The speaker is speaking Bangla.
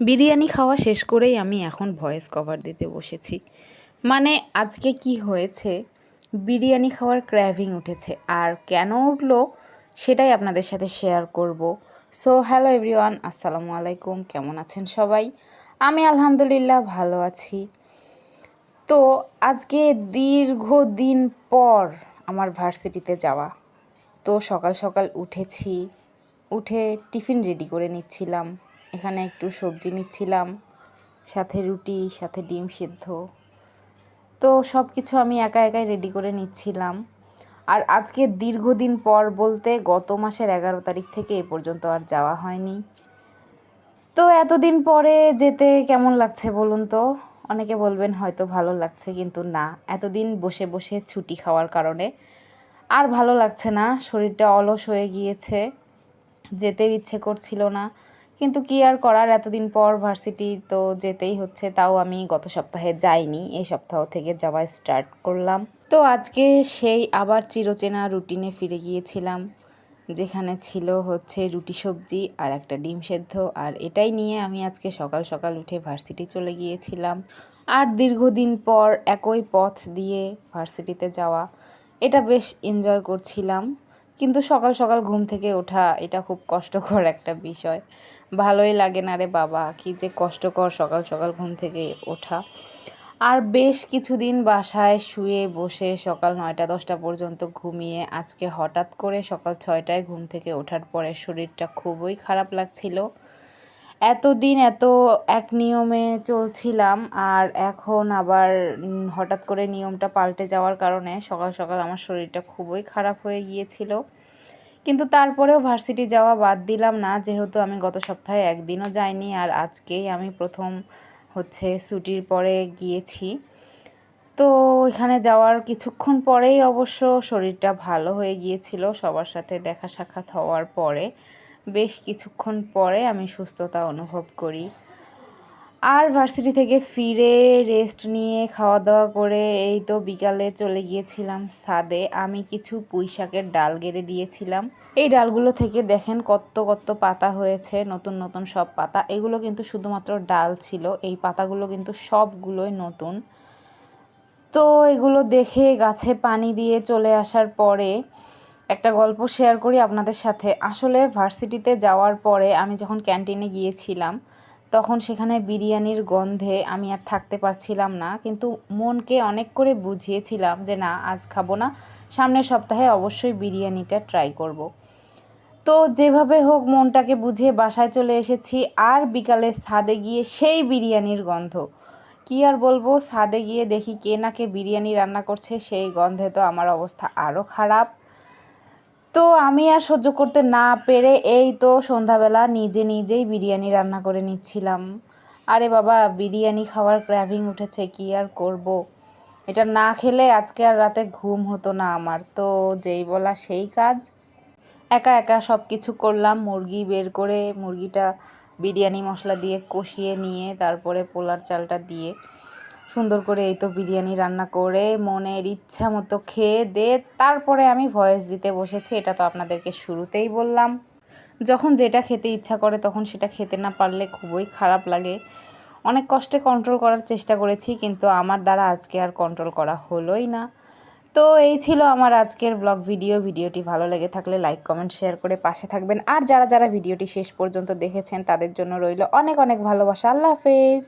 বিরিয়ানি খাওয়া শেষ করেই আমি এখন ভয়েস কভার দিতে বসেছি। মানে আজকে কি হয়েছে? বিরিয়ানি খাওয়ার ক্র্যাভিং উঠেছে। আর কেন উঠল সেটাই আপনাদের সাথে শেয়ার করব। সো হ্যালো এভরিওয়ান আসসালামু আলাইকুম, কেমন আছেন সবাই? আমি আলহামদুলিল্লাহ ভালো আছি। তো আজকে দীর্ঘদিন পর আমার ভার্সিটিতে যাওয়া। তো সকাল সকাল উঠেছি, উঠে টিফিন রেডি করে নিচ্ছিলাম। এখানে একটু সবজি নিচ্ছিলাম, সাথে রুটি, সাথে ডিম সিদ্ধ। তো সব কিছু আমি একা একাই রেডি করে নিচ্ছিলাম। আর আজকে দীর্ঘদিন পর বলতে গত মাসের এগারো তারিখ থেকে এ পর্যন্ত আর যাওয়া হয়নি। তো এতদিন পরে যেতে কেমন লাগছে বলুন তো? অনেকে বলবেন হয়তো ভালো লাগছে, কিন্তু না। এতদিন বসে বসে ছুটি খাওয়ার কারণে আর ভালো লাগছে না। শরীরটা অলস হয়ে গিয়েছে, যেতেও ইচ্ছে করছিল না। কিন্তু কি আর করার? এতদিন পর ভার্সিটি তো যেতেই হচ্ছে, তাও আমি গত সপ্তাহে যাইনি। এই সপ্তাহ থেকে যাওয়া স্টার্ট করলাম। তো আজকে সেই আবার চিরচেনা রুটিনে ফিরে গিয়েছিলাম, যেখানে ছিল হচ্ছে রুটি সবজি আর একটা ডিম সেদ্ধ। আর এটাই নিয়ে আমি আজকে সকাল সকাল উঠে ভার্সিটি চলে গিয়েছিলাম। আর দীর্ঘদিন পর একই পথ দিয়ে ভার্সিটিতে যাওয়া, এটা বেশ এনজয় করছিলাম। কিন্তু সকাল সকাল ঘুম থেকে ওঠা এটা খুব কষ্টকর একটা বিষয়। ভালোই লাগে না রে বাবা, কি যে কষ্টকর সকাল সকাল ঘুম থেকে ওঠা। আর বেশ কিছুদিন বাসায় শুয়ে বসে সকাল নয়টা দশটা পর্যন্ত ঘুমিয়ে আজকে হঠাৎ করে সকাল ছয়টায় ঘুম থেকে ওঠার পরে শরীরটা খুবই খারাপ লাগছিল। এতদিন এত এক নিয়মে চলছিলাম আর এখন আবার হঠাৎ করে নিয়মটা পাল্টে যাওয়ার কারণে সকাল সকাল আমার শরীরটা খুবই খারাপ হয়ে গিয়েছিল। কিন্তু তারপরেও ভার্সিটি যাওয়া বাদ দিলাম না, যেহেতু আমি গত সপ্তাহে একদিনও যাইনি আর আজকেই আমি প্রথম হচ্ছে ছুটির পরে গিয়েছি। তো এখানে যাওয়ার কিছুক্ষণ পরেই অবশ্য শরীরটা ভালো হয়ে গিয়েছিল, সবার সাথে দেখা সাক্ষাৎ হওয়ার পরে। বেশ কিছুক্ষণ পরে আমি সুস্থতা অনুভব করি। আর ভার্সিটি থেকে ফিরে রেস্ট নিয়ে খাওয়া দাওয়া করে এই তো বিকালে চলে গিয়েছিলাম ছাদে। আমি কিছু পুঁই শাকের ডাল গেড়ে দিয়েছিলাম। এই ডালগুলো থেকে দেখেন কত কত পাতা হয়েছে, নতুন নতুন সব পাতা। এগুলো কিন্তু শুধুমাত্র ডাল ছিল, এই পাতাগুলো কিন্তু সবগুলোই নতুন। তো এগুলো দেখে গাছে পানি দিয়ে চলে আসার পরে একটা গল্প শেয়ার করি আপনাদের সাথে। আসলে ভার্সিটিতে যাওয়ার পরে আমি যখন ক্যান্টিনে গিয়েছিলাম, তখন সেখানে বিরিয়ানির গন্ধে আমি আর থাকতে পারছিলাম না। কিন্তু মনকে অনেক করে বুঝিয়েছিলাম যে, না, আজ খাব না। সামনের সপ্তাহে অবশ্যই বিরিয়ানিটা ট্রাই করব। তো যেভাবে হোক, মনটাকে বুঝিয়ে বাসায় চলে এসেছি। আর বিকালে ছাদে গিয়ে সেই বিরিয়ানির গন্ধ। কি আর বলব, ছাদে গিয়ে দেখি কে না কে বিরিয়ানি রান্না করছে, সেই গন্ধে তো আমার অবস্থা আরও খারাপ। তো আমি আর সহ্য করতে না পেরে এই তো সন্ধ্যাবেলা নিজে নিজেই বিরিয়ানি রান্না করে নিচ্ছিলাম আরে বাবা, বিরিয়ানি খাওয়ার ক্র্যাভিং উঠেছে, কি আর করব। এটা না খেলে আজকে আর রাতে ঘুম হতো না আমার, তো যেই বলা সেই কাজ একা একা সব কিছু করলাম, মুরগি বের করে মুরগিটা বিরিয়ানি মশলা দিয়ে কষিয়ে নিয়ে, তারপরে পোলার চালটা দিয়ে সুন্দর করে এই তো বিরিয়ানি রান্না করে মনের ইচ্ছা মতো খেয়ে দে, তারপরে আমি ভয়েস দিতে বসেছি, এটা তো আপনাদেরকে শুরুতেই বললাম। যখন যেটা খেতে ইচ্ছা করে তখন সেটা খেতে না পারলে খুবই খারাপ লাগে। অনেক কষ্টে কন্ট্রোল করার চেষ্টা করেছি, কিন্তু আমার দ্বারা আজকে আর কন্ট্রোল করা হলোই না। তো এই ছিল আমার আজকের ব্লগ ভিডিও ভিডিওটি ভালো লেগে থাকলে লাইক কমেন্ট শেয়ার করে পাশে থাকবেন। আর যারা যারা ভিডিওটি শেষ পর্যন্ত দেখেছেন, তাদের জন্য রইল অনেক অনেক ভালোবাসা। আল্লাহ হাফেজ।